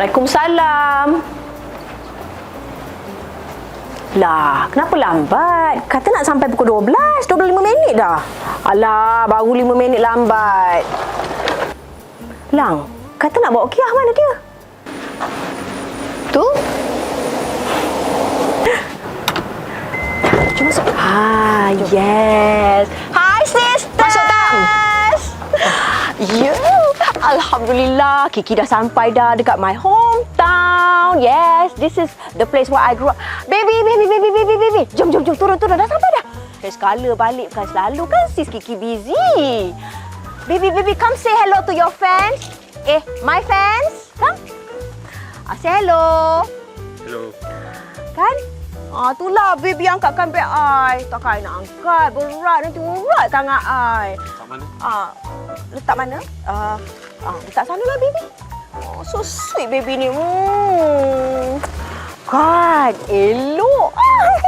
Waalaikumsalam. Lah, kenapa lambat? Kata nak sampai pukul 12, 25 minit dah. Alah, baru 5 minit lambat. Lang, kata nak bawa Kiah mana dia? Tu? Cuma masuk. Ha, yes. Hi, sister. Masuk, Tam. Ya, Alhamdulillah. Kiki dah sampai dah dekat my hometown. Yes, this is the place where I grew up. Baby, baby, baby, baby, baby. Jom, jom, jom. Turun, turun. Dah sampai dah. Dari sekala balik bukan selalu kan sis Kiki busy. Baby, baby, come say hello to your fans. Eh, my fans. Come. Ah, say hello. Hello. Kan? Ah, itulah baby angkatkan beg I. Takkan I nak angkat. Berat nanti urat tangan I. Kat mana? Ah, letak mana? Ah, ah, letak sana lah baby. Oh, so sweet baby ni. Hmm. Kan, elok.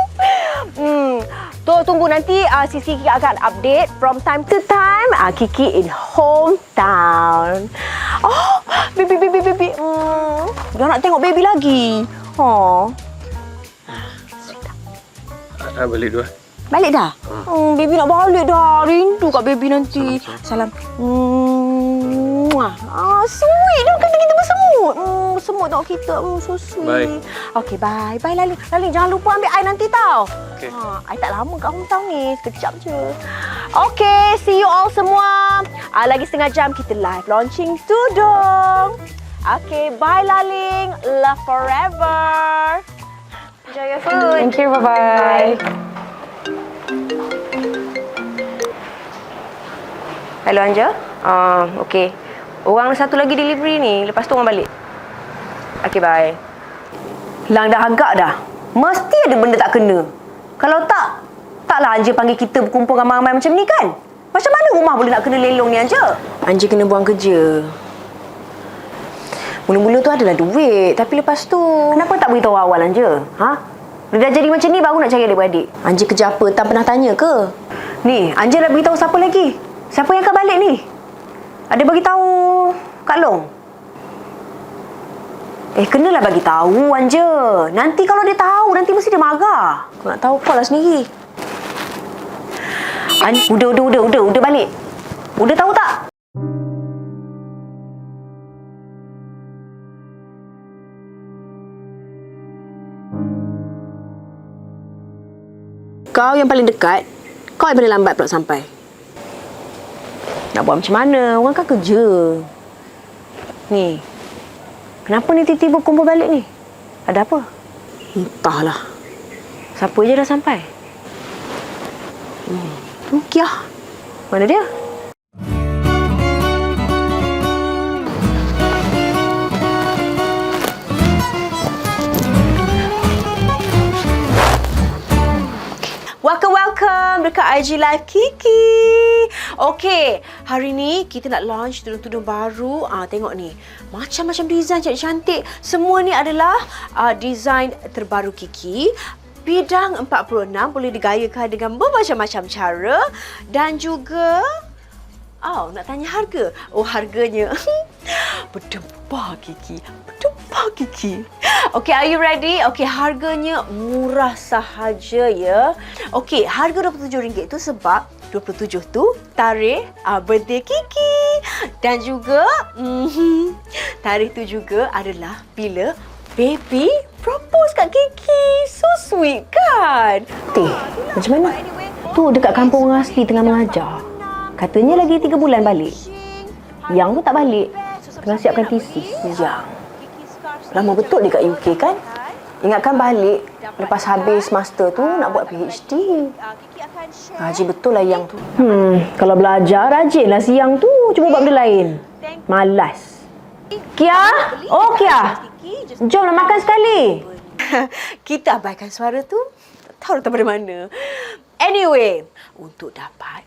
hmm. Tu tunggu nanti uh, Sisi Kiki akan update from time to time. Uh, Kiki in hometown. Oh, baby, baby, baby. Hmm. Dah nak tengok baby lagi. Oh. Ah, balik dulu. Balik dah? Hmm, baby nak balik dah. Rindu kat baby nanti. Salam. Hmm. Muah. Ah, sweet. Dia kata kita bersemut. Hmm, semut tengok kita. Hmm, so sweet. Bye. Okay, bye. Bye, Lali. Lali, jangan lupa ambil air nanti tau. Okay. Ha, I tak lama kat hometown ni. Sekejap je. Okay, see you all semua. Ah, lagi setengah jam kita live launching tudung. Okay, bye Laling. Love forever. Enjoy your food. Thank you. Bye-bye. Hello Anja. Ah, uh, okey. Orang satu lagi delivery ni, lepas tu orang balik. Okey, bye. Lang dah agak dah. Mesti ada benda tak kena. Kalau tak, taklah Anja panggil kita berkumpul ramai-ramai macam ni kan? Macam mana rumah boleh nak kena lelong ni Anja? Anja kena buang kerja. Mula-mula tu adalah duit, tapi lepas tu kenapa tak beritahu awal Anja? Ha? Dia dah jadi macam ni baru nak cari adik-beradik. Anja kerja apa? Tak pernah tanya ke? Ni, Anja dah beritahu siapa lagi? Siapa yang akan balik ni? Ada bagi tahu Kak Long? Eh, kenalah bagi tahu Anja. Nanti kalau dia tahu, nanti mesti dia marah. Aku nak tahu call lah sendiri. An, udah, udah, udah, udah, udah balik. Udah tahu tak? Kau yang paling dekat, kau yang paling lambat pula sampai. Nak buat macam mana? Orang kan kerja. Ni. Kenapa ni tiba-tiba kumpul balik ni? Ada apa? Entahlah. Siapa je dah sampai? Hmm. Tu Kiah. Mana dia? Dekat IG Live Kiki. Okay, hari ni kita nak launch tudung-tudung baru. Ah, tengok ni. Macam-macam design cantik-cantik. Semua ni adalah ah, design terbaru Kiki. Bidang 46 boleh digayakan dengan bermacam-macam cara. Dan juga... Oh, nak tanya harga? Oh, harganya. Berdebah Kiki. Berdebah Kiki. Okay, are you ready? Okay, harganya murah sahaja ya. Okay, harga RM27 tu sebab 27 tu tarikh uh, birthday Kiki. Dan juga mm, tarikh tu juga adalah bila baby propose kat Kiki. So sweet kan? Teh, macam mana? Tu dekat kampung orang asli tengah mengajar. Katanya lagi 3 bulan balik. Yang tu tak balik. Tengah siapkan tesis. Yang. Lama betul dia kat UK kan? Ingatkan balik lepas habis master tu nak buat PhD. Rajin betul lah yang tu. Hmm, kalau belajar rajinlah siang tu. Cuba buat benda lain. Malas. Kia? Oh, Kia. Jomlah makan sekali. Kita abaikan suara tu. Tak tahu datang dari mana. Anyway, untuk dapat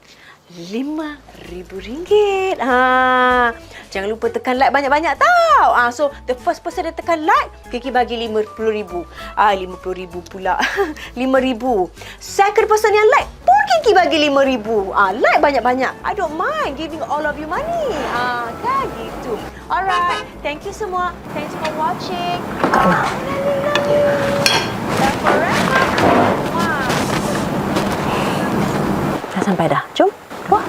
RM5,000. Ha, jangan lupa tekan like banyak-banyak tau. Ah, so the first person yang tekan like, Kiki bagi RM50,000. Ah, RM50,000 pula. RM5,000. Second person yang like pun Kiki bagi RM5,000. Ah, like banyak-banyak. I don't mind giving all of you money. Ah, kan gitu. Alright, thank you semua. Thanks for watching. Ah. Dah sampai dah. Jom. Wah.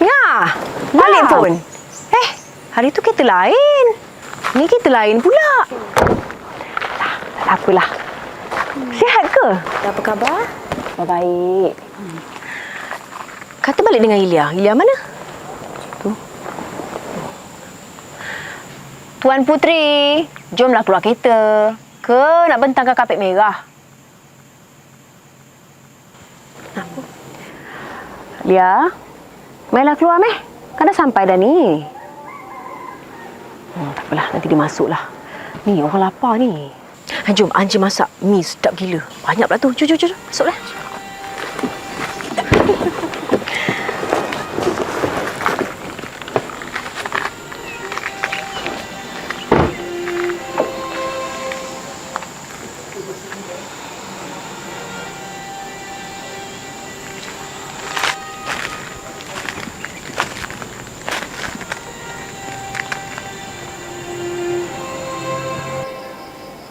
Ya, balik pun. Eh, hari tu kita lain. Ni kita lain pula. Tak, tak apalah. Sihat ke? Apa khabar? Baik. Kata balik dengan Ilya. Ilya mana? Tu. Tuan Putri, jomlah keluar kereta. Ke nak bentangkan kapet merah? Apa? Lia, mainlah keluar meh. Kan dah sampai dah ni. Hmm, tak apalah, nanti dia masuk lah. Ni orang lapar ni. Ha, jom, Anja masak mi sedap gila. Banyak pula tu. Jom, jom. jom. Masuklah.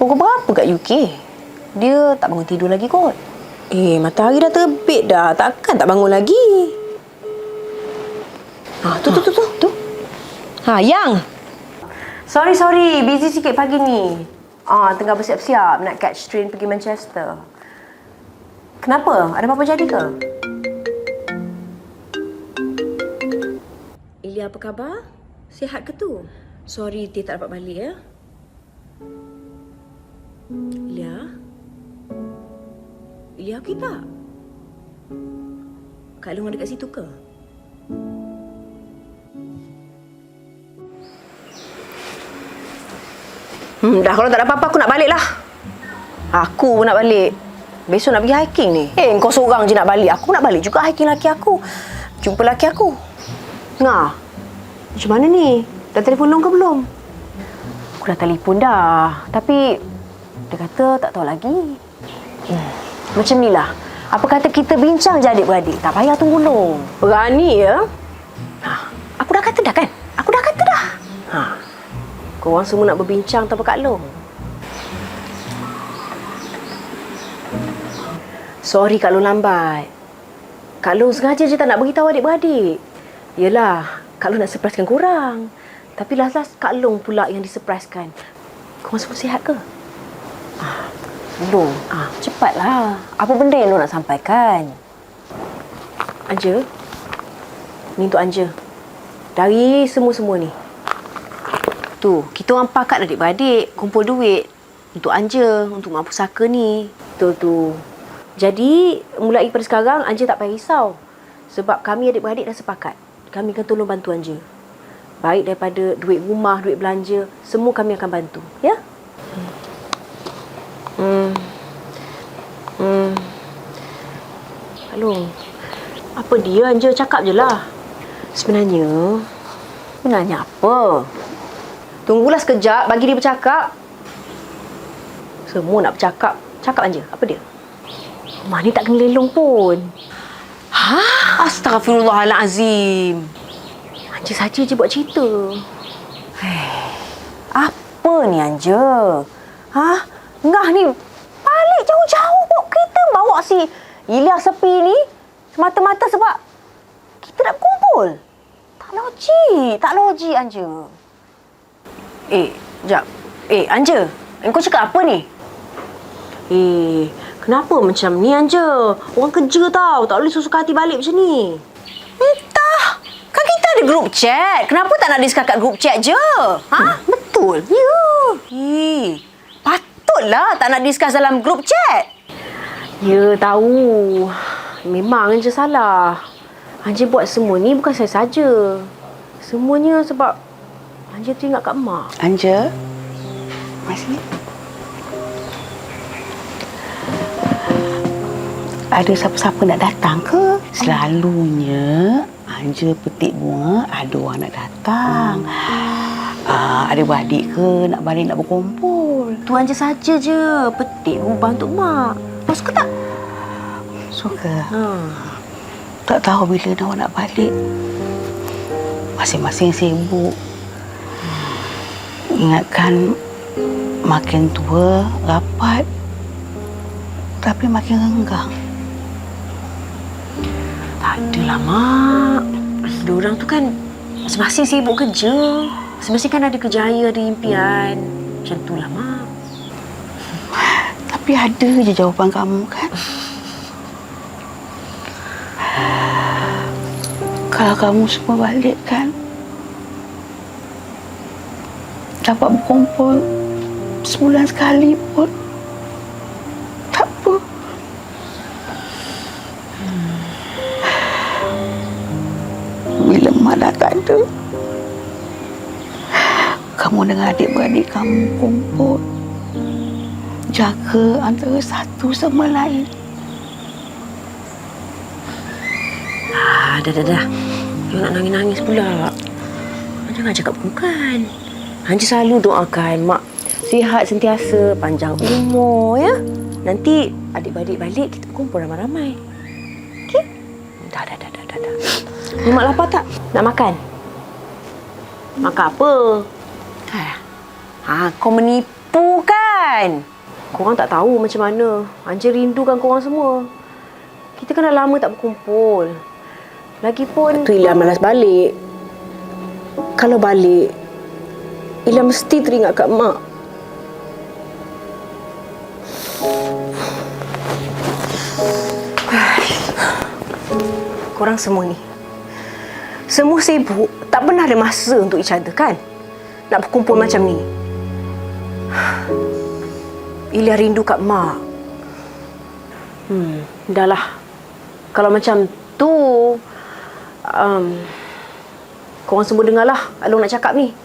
Pukul berapa kat UK? Dia tak bangun tidur lagi kot. Eh, matahari dah terbit dah. Takkan tak bangun lagi. Ha, tu, tu, tu, tu. tu. Ha, Yang. Sorry, sorry. Busy sikit pagi ni. Ah, tengah bersiap-siap nak catch train pergi Manchester. Kenapa? Ada apa-apa jadi ke? Ilya, apa khabar? Sihat ke tu? Sorry, dia tak dapat balik ya. Ilya? Ilya okey tak? Kak Long ada kat situ ke? Hmm, dah kalau tak ada apa-apa aku nak balik lah. Aku pun nak balik. Besok nak pergi hiking ni. Eh, kau seorang je nak balik. Aku nak balik juga hiking laki aku. Jumpa laki aku. Ngah. Macam mana ni? Dah telefon Long ke belum? Aku dah telefon dah. Tapi dia kata tak tahu lagi. Hmm. Macam ni lah. Apa kata kita bincang je adik-beradik. Tak payah tunggu Long. Berani ya? Ha, aku dah kata dah kan? Aku dah kata dah. Ha. Korang semua nak berbincang tanpa Kak Long. Sorry Kak Long lambat. Kak Long sengaja je tak nak beritahu adik-beradik. Yelah, Kak Long nak surprisekan korang. Tapi last-last Kak Long pula yang disurprisekan. Korang semua sihat ke? Belum. Ah, cepatlah. Apa benda yang lu nak sampaikan? Anja. Ni untuk Anja. Dari semua-semua ni. Tu, kita orang pakat adik-beradik kumpul duit untuk Anja, untuk mak pusaka ni. Tu tu. Jadi, mulai pada sekarang Anja tak payah risau. Sebab kami adik-beradik dah sepakat. Kami akan tolong bantu Anja. Baik daripada duit rumah, duit belanja, semua kami akan bantu. Ya? Hmm. Hello. Apa dia Anja cakap je lah. Sebenarnya, Sebenarnya apa? tunggulah sekejap bagi dia bercakap. Semua nak bercakap. Cakap Anja, apa dia? Rumah ni tak kena lelong pun. Ha? Astaghfirullahalazim. Anja saja je buat cerita. Apa ni Anja? Ha? Ngah ni balik jauh-jauh bawa kereta bawa si Ilya sepi ni semata-mata sebab kita nak kumpul. Tak logik, tak logik Anja. Eh, jap. Eh, Anja. Kau cakap apa ni? Eh, kenapa macam ni Anja? Orang kerja tau. Tak boleh suka hati balik macam ni. Entah. Kan kita ada group chat. Kenapa tak nak discuss kat group chat je? Ha? Betul. Ya. Eh, patutlah tak nak discuss dalam group chat. Ya, tahu. Memang Anja salah. Anja buat semua ni bukan saya saja. Semuanya sebab Anja teringat kat mak. Anja, mari sini. ada siapa-siapa nak datang ke? Selalunya Anja petik bunga ada orang nak datang. Ah, ada balik ke nak balik nak berkumpul. Tuan je saja je. Petik ubah untuk mak. Mak suka tak? Suka. Ha. Tak tahu bila nak nak balik. Masing-masing sibuk. Ingatkan makin tua, rapat. Tapi makin renggang. Tak adalah, Mak. Diorang tu kan masing-masing sibuk kerja. Masing-masing kan ada kejaya, ada impian. Macam tu lah, Mak. Tapi ada je jawapan kamu kan? Kalau kamu semua balik kan? Dapat berkumpul sebulan sekali pun. Tak apa. Bila mak dah tak ada, kamu dengan adik-beradik kamu kumpul jaga antara satu sama lain. Ah, dah, dah, dah. You nak nangis-nangis pula. Jangan cakap bukan. Hanya selalu doakan mak sihat sentiasa, panjang umur ya. Nanti adik-beradik balik kita kumpul ramai-ramai. Okey? Dah, dah, dah, dah, dah, dah. Ni mak lapar tak? Nak makan? Makan apa? Ha, kau menipu kan? Korang tak tahu macam mana. Anja rindukan korang semua. Kita kan dah lama tak berkumpul. Lagipun... Tu Ilham malas balik. Kalau balik, Ilham mesti teringat kat mak. Korang semua ni. Semua sibuk. Tak pernah ada masa untuk each other kan? Nak berkumpul macam ni. Ilya rindu kat mak. Hmm, dah lah. Kalau macam tu, um, korang semua dengarlah Alung nak cakap ni.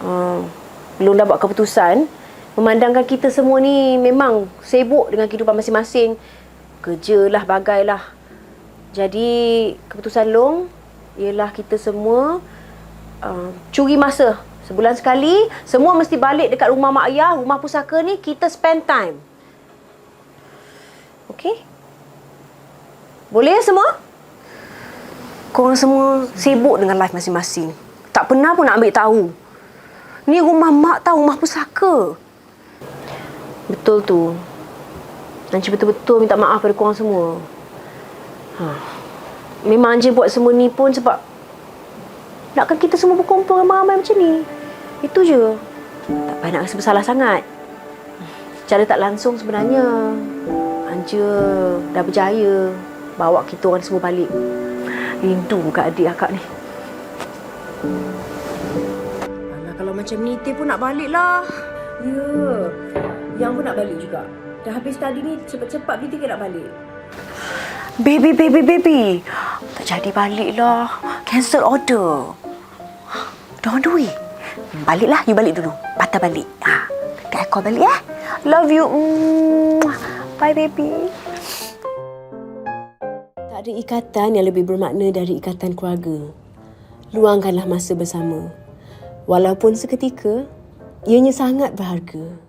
Um, belum dah buat keputusan. Memandangkan kita semua ni memang sibuk dengan kehidupan masing-masing. Kerjalah, bagailah. Jadi, keputusan Long ialah kita semua uh, curi masa. Sebulan sekali, semua mesti balik dekat rumah mak ayah, rumah pusaka ni, kita spend time. Okey? Boleh semua? Korang semua sibuk dengan life masing-masing. Tak pernah pun nak ambil tahu. Ni rumah mak tahu, rumah pusaka. Betul tu. Anci betul-betul minta maaf pada korang semua. Ha. Memang Anci buat semua ni pun sebab nakkan kita semua berkumpul ramai-ramai macam ni. Itu je. Tak payah nak rasa bersalah sangat. Cara tak langsung sebenarnya Anja dah berjaya bawa kita orang semua balik. Rindu kat adik akak ni. Alah, kalau macam ni, Teh pun nak balik lah. Ya. Yang pun nak balik juga. Dah habis tadi ni, cepat-cepat Binti nak balik. Baby, baby, baby. Tak jadi balik lah. Cancel order. Don't do it. Baliklah, you balik dulu. Patah balik. Ha. Kat aku balik eh. Love you. Bye, baby. Tak ada ikatan yang lebih bermakna dari ikatan keluarga. Luangkanlah masa bersama. Walaupun seketika, ianya sangat berharga.